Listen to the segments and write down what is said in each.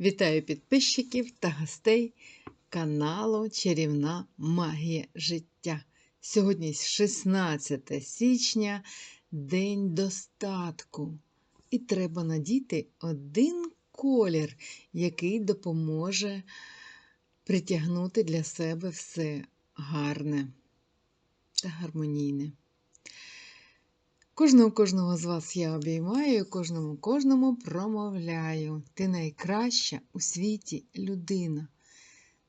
Вітаю підписчиків та гостей каналу Чарівна Магія життя. Сьогодні 16 січня, День достатку. І треба надіти один колір, який допоможе притягнути для себе все гарне та гармонійне. Кожного кожного з вас я обіймаю, кожному кожному промовляю. Ти найкраща у світі людина.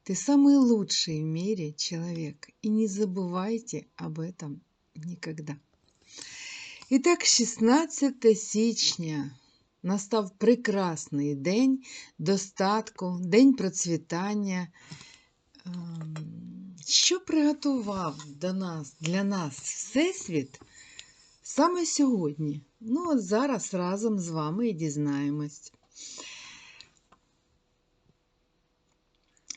Ты самый лучший в мире человек. И не забывайте об этом никогда. Итак, 16 січня настав прекрасний день достатку, день процвітання. Ем, Що приготував до нас, для нас Всесвіт? Саме сьогодні. Ну, от зараз разом з вами і дізнаємось.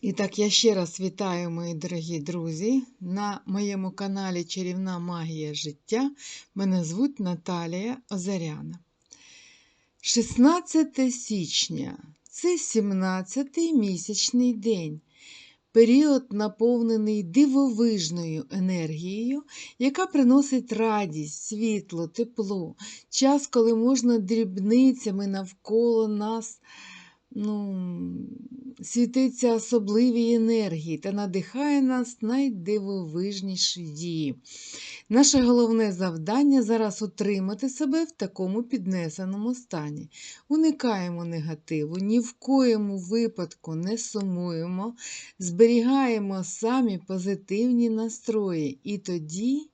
І так, я ще раз вітаю, мої дорогі друзі, на моєму каналі Чарівна Магія життя. Мене звуть Наталія Озаряна. 16 січня це 17-й місячний день. Період наповнений дивовижною енергією, яка приносить радість, світло, тепло, час, коли можна дрібницями навколо нас ну, світиться особливі енергії та надихає нас найдивовижніші дії. Наше головне завдання зараз утримати себе в такому піднесеному стані. Уникаємо негативу, ні в коєму випадку не сумуємо, зберігаємо самі позитивні настрої, і тоді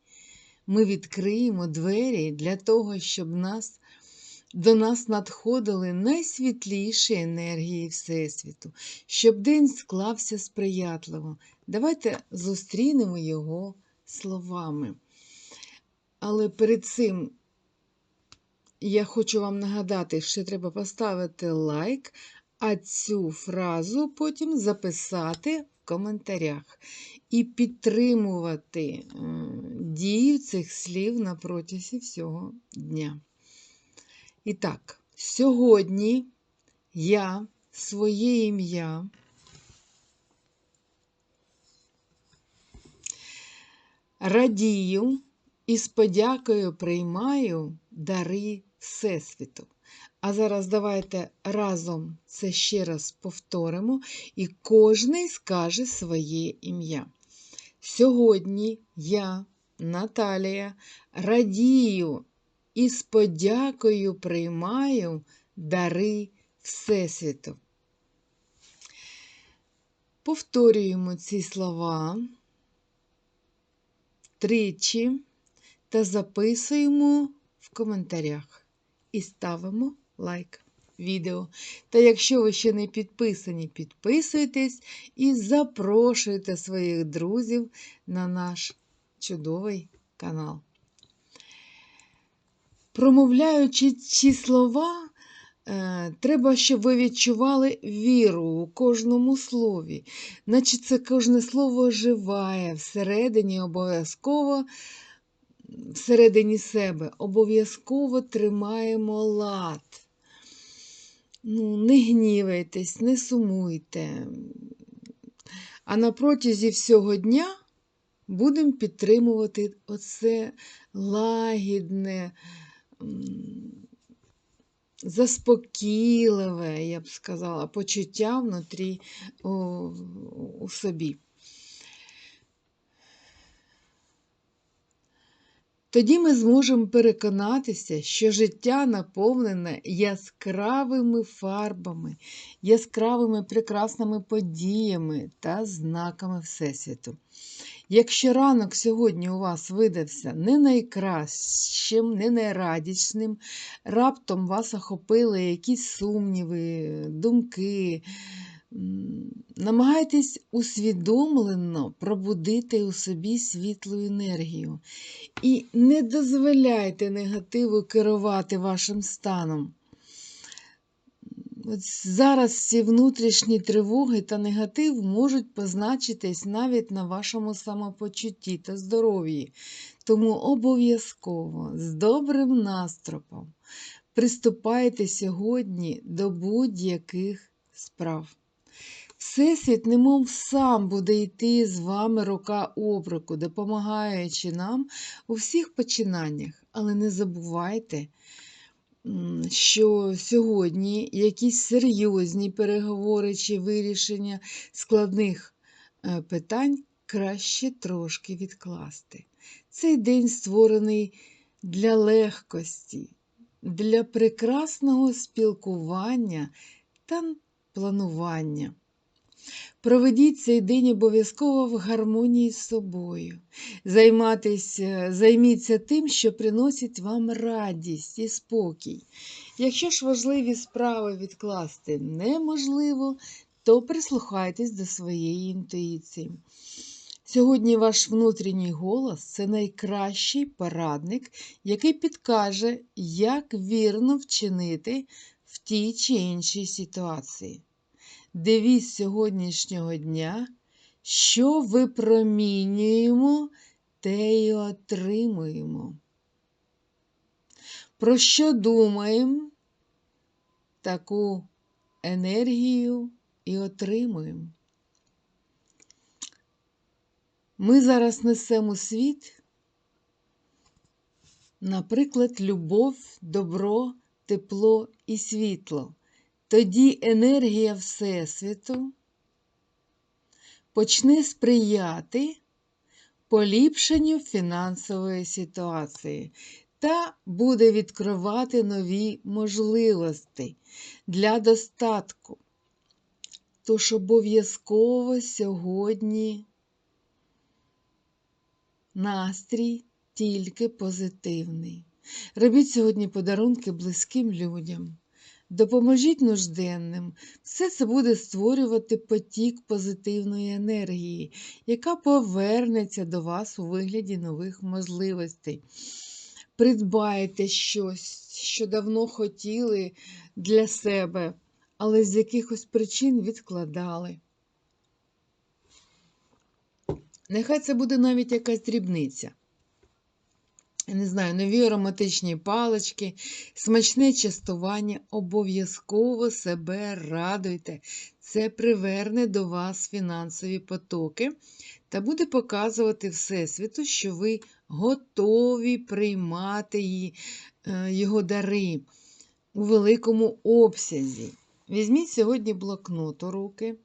ми відкриємо двері для того, щоб нас до нас надходили найсвітліші енергії Всесвіту, щоб день склався сприятливо. Давайте зустрінемо його словами. Але перед цим я хочу вам нагадати, що треба поставити лайк, а цю фразу потім записати в коментарях і підтримувати дію цих слів на протязі всього дня. І так, сьогодні я своє ім'я радію і з подякою приймаю дари Всесвіту. А зараз давайте разом це ще раз повторимо, і кожний скаже своє ім'я. Сьогодні я, Наталія, радію і з подякою приймаю дари Всесвіту. Повторюємо ці слова тричі та записуємо в коментарях і ставимо лайк відео. Та якщо ви ще не підписані, підписуйтесь і запрошуйте своїх друзів на наш чудовий канал. Промовляючи ці слова, е, треба, щоб ви відчували віру у кожному слові, наче це кожне слово оживає всередині обов'язково, всередині себе, обов'язково тримаємо лад. Ну, Не гнівайтесь, не сумуйте. А на протязі всього дня будемо підтримувати оце лагідне заспокійливе, я б сказала, почуття внутрі у, у собі. Тоді ми зможемо переконатися, що життя наповнене яскравими фарбами, яскравими прекрасними подіями та знаками Всесвіту. Якщо ранок сьогодні у вас видався не найкращим, не найрадісним, раптом вас охопили якісь сумніви, думки, намагайтесь усвідомлено пробудити у собі світлу енергію і не дозволяйте негативу керувати вашим станом. Зараз ці внутрішні тривоги та негатив можуть позначитись навіть на вашому самопочутті та здоров'ї. Тому обов'язково з добрим настропом приступайте сьогодні до будь-яких справ. Всесвіт, немов сам буде йти з вами рука об руку, допомагаючи нам у всіх починаннях. Але не забувайте, що сьогодні якісь серйозні переговори чи вирішення складних е, питань краще трошки відкласти. Цей день створений для легкості, для прекрасного спілкування та планування. Проведіть цей день обов'язково в гармонії з собою. Займатися, займіться тим, що приносить вам радість і спокій. Якщо ж важливі справи відкласти неможливо, то прислухайтесь до своєї інтуїції. Сьогодні ваш внутрішній голос це найкращий порадник, який підкаже, як вірно вчинити в тій чи іншій ситуації. Девіз сьогоднішнього дня, що випромінюємо, те й отримуємо. Про що думаємо, таку енергію і отримуємо. Ми зараз несемо світ, наприклад, любов, добро, тепло і світло. Тоді енергія Всесвіту почне сприяти поліпшенню фінансової ситуації та буде відкривати нові можливості для достатку. Тож обов'язково сьогодні настрій тільки позитивний. Робіть сьогодні подарунки близьким людям. Допоможіть нужденним. Все це буде створювати потік позитивної енергії, яка повернеться до вас у вигляді нових можливостей. Придбайте щось, що давно хотіли для себе, але з якихось причин відкладали. Нехай це буде навіть якась дрібниця. Не знаю, нові ароматичні палички, смачне частування, обов'язково себе радуйте. Це приверне до вас фінансові потоки та буде показувати Всесвіту, що ви готові приймати е, його дари у великому обсязі. Візьміть сьогодні блокнот у руки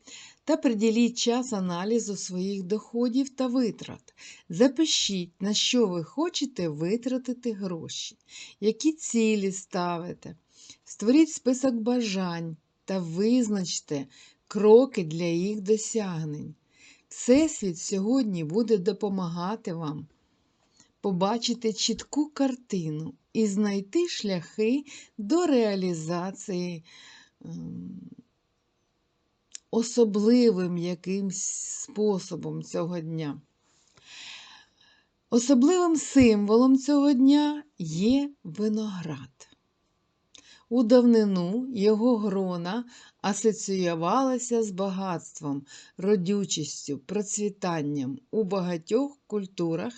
та приділіть час аналізу своїх доходів та витрат. Запишіть, на що ви хочете витратити гроші, які цілі ставите. Створіть список бажань та визначте кроки для їх досягнень. Всесвіт сьогодні буде допомагати вам побачити чітку картину і знайти шляхи до реалізації особливим якимсь способом цього дня. Особливим символом цього дня є виноград. У давнину його грона асоціювалася з багатством, родючістю, процвітанням. У багатьох культурах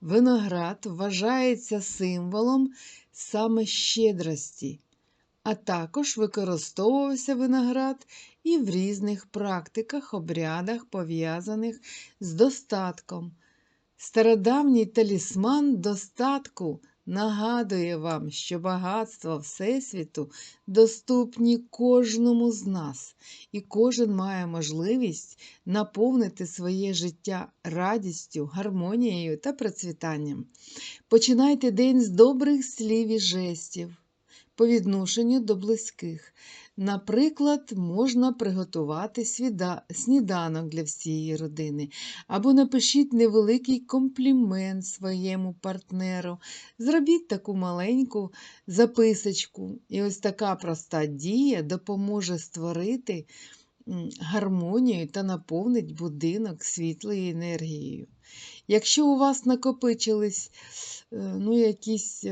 виноград вважається символом саме щедрості, а також використовувався виноград і в різних практиках, обрядах, пов'язаних з достатком. Стародавній талісман достатку нагадує вам, що багатства Всесвіту доступні кожному з нас, і кожен має можливість наповнити своє життя радістю, гармонією та процвітанням. Починайте день з добрих слів і жестів по відношенню до близьких. Наприклад, можна приготувати сніданок для всієї родини, або напишіть невеликий комплімент своєму партнеру. Зробіть таку маленьку записочку. І ось така проста дія допоможе створити гармонію та наповнить будинок світлою енергією. Якщо у вас накопичились е, ну, якісь.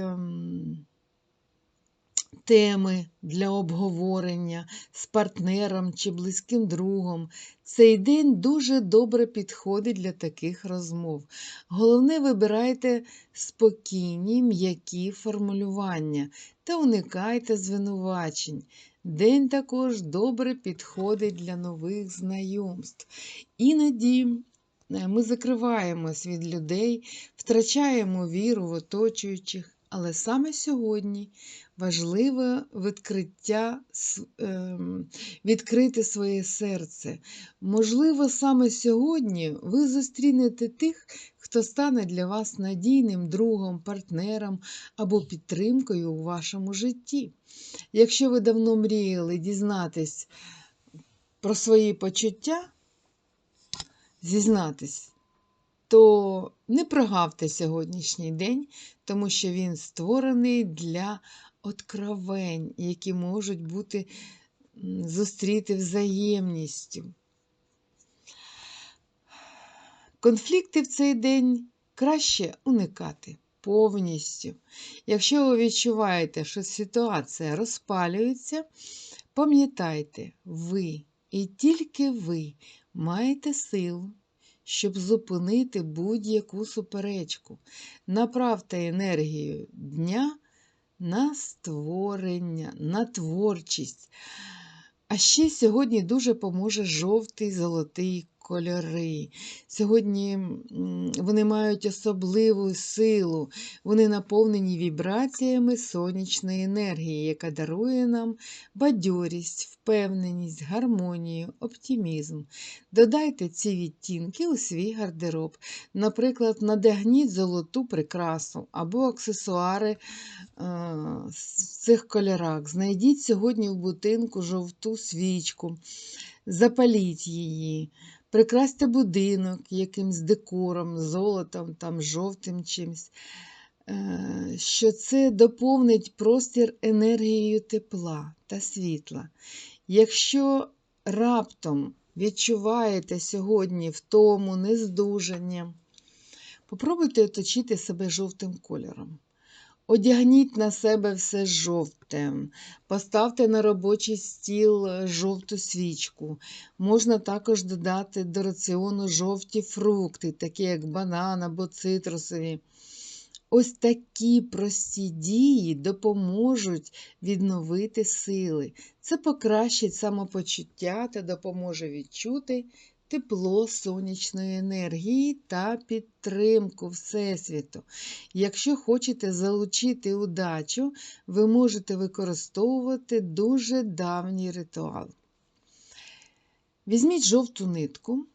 Ем, теми для обговорення з партнером чи близьким другом. Цей день дуже добре підходить для таких розмов. Головне, вибирайте спокійні, м'які формулювання та уникайте звинувачень. День також добре підходить для нових знайомств. Іноді е, ми закриваємось від людей, втрачаємо віру в оточуючих, але саме сьогодні важливе відкриття, ем, відкрити своє серце. Можливо, саме сьогодні ви зустрінете тих, хто стане для вас надійним другом, партнером або підтримкою у вашому житті. Якщо ви давно мріяли дізнатись про свої почуття, зізнатись, то не прогавте сьогоднішній день, тому що він створений для откровень, які можуть бути зустріти взаємністю. Конфлікти в цей день краще уникати повністю. Якщо ви відчуваєте, що ситуація розпалюється, пам'ятайте, ви і тільки ви маєте силу, щоб зупинити будь-яку суперечку. Направте енергію дня на створення, на творчість. А ще сьогодні дуже поможе жовтий золотий кольори. Сьогодні вони мають особливу силу, вони наповнені вібраціями сонячної енергії, яка дарує нам бадьорість, впевненість, гармонію, оптимізм. Додайте ці відтінки у свій гардероб. Наприклад, надягніть золоту прикрасу або аксесуари е, в цих кольорах. Знайдіть сьогодні в будинку жовту свічку, запаліть її. Прикрасьте будинок якимсь декором, золотом, там, жовтим чимсь, е, що це доповнить простір енергією тепла та світла. Якщо раптом відчуваєте сьогодні втому, нездужання, попробуйте оточити себе жовтим кольором. Одягніть на себе все жовте, поставте на робочий стіл е, жовту свічку. Можна також додати до раціону жовті фрукти, такі як банан або цитрусові. Ось такі прості дії допоможуть відновити сили. Це покращить самопочуття та допоможе відчути тепло сонячної енергії та підтримку Всесвіту. Якщо хочете залучити удачу, ви можете використовувати дуже давній ритуал. Візьміть жовту нитку,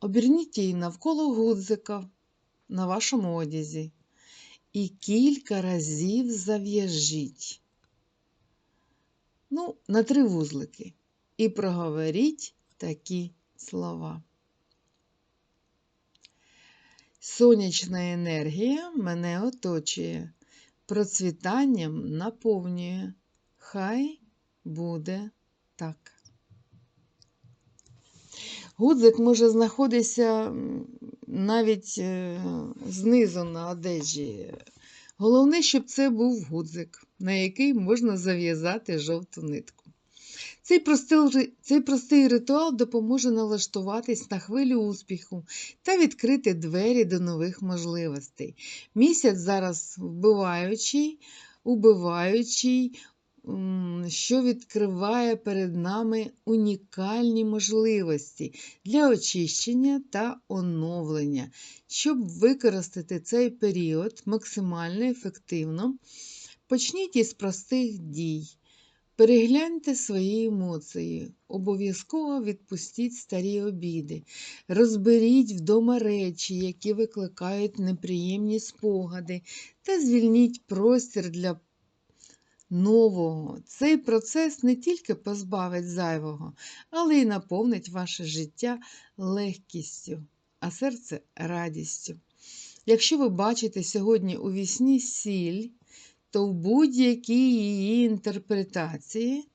оберніть її навколо гудзика на вашому одязі і кілька разів зав'яжіть. Ну, на три вузлики. І проговоріть такі слова. Сонячна енергія мене оточує, процвітанням наповнює. Хай буде так. Гудзик може знаходитися навіть е, знизу на одежі. Головне, щоб це був гудзик, на який можна зав'язати жовту нитку. Цей простий, цей простий ритуал допоможе налаштуватись на хвилю успіху та відкрити двері до нових можливостей. Місяць зараз вбиваючий, убиваючий, що відкриває перед нами унікальні можливості для очищення та оновлення. Щоб використати цей період максимально ефективно, почніть із простих дій. Перегляньте свої емоції, обов'язково відпустіть старі обіди, розберіть вдома речі, які викликають неприємні спогади, та звільніть простір для нового. Цей процес не тільки позбавить зайвого, але й наповнить ваше життя легкістю, а серце радістю. Якщо ви бачите сьогодні у вісні сіль, то в будь-якій її інтерпретації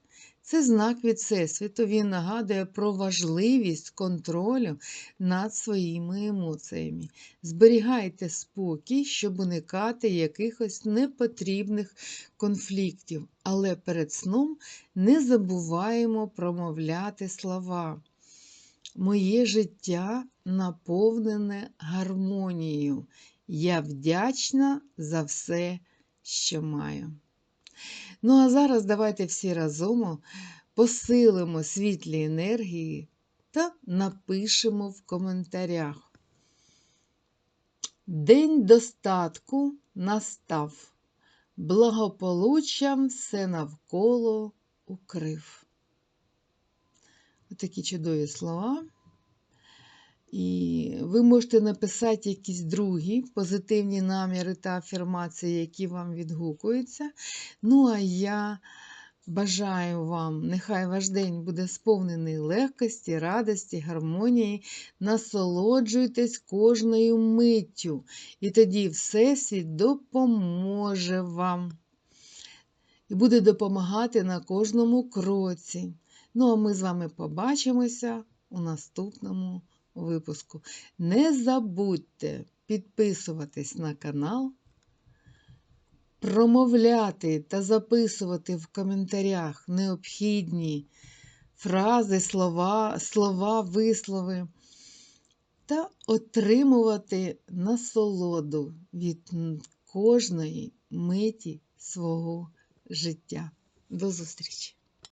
це знак від Всесвіту, він нагадує про важливість контролю над своїми емоціями. Зберігайте спокій, щоб уникати якихось непотрібних конфліктів, але перед сном не забуваємо промовляти слова. Моє життя наповнене гармонією. Я вдячна за все що маю. Ну, а зараз давайте всі разом посилимо світлі енергії та напишемо в коментарях. День достатку настав, благополуччям все навколо укрив. Отакі чудові слова. І ви можете написати якісь другі позитивні наміри та афірмації, які вам відгукуються. Ну, а я бажаю вам, нехай ваш день буде сповнений легкості, радості, гармонії. Насолоджуйтесь кожною миттю. І тоді Всесвіт допоможе вам. І буде допомагати на кожному кроці. Ну, а ми з вами побачимося у наступному випуску. Не забудьте підписуватись на канал, промовляти та записувати в коментарях необхідні фрази, слова, слова, вислови та отримувати насолоду від кожної миті свого життя. До зустрічі!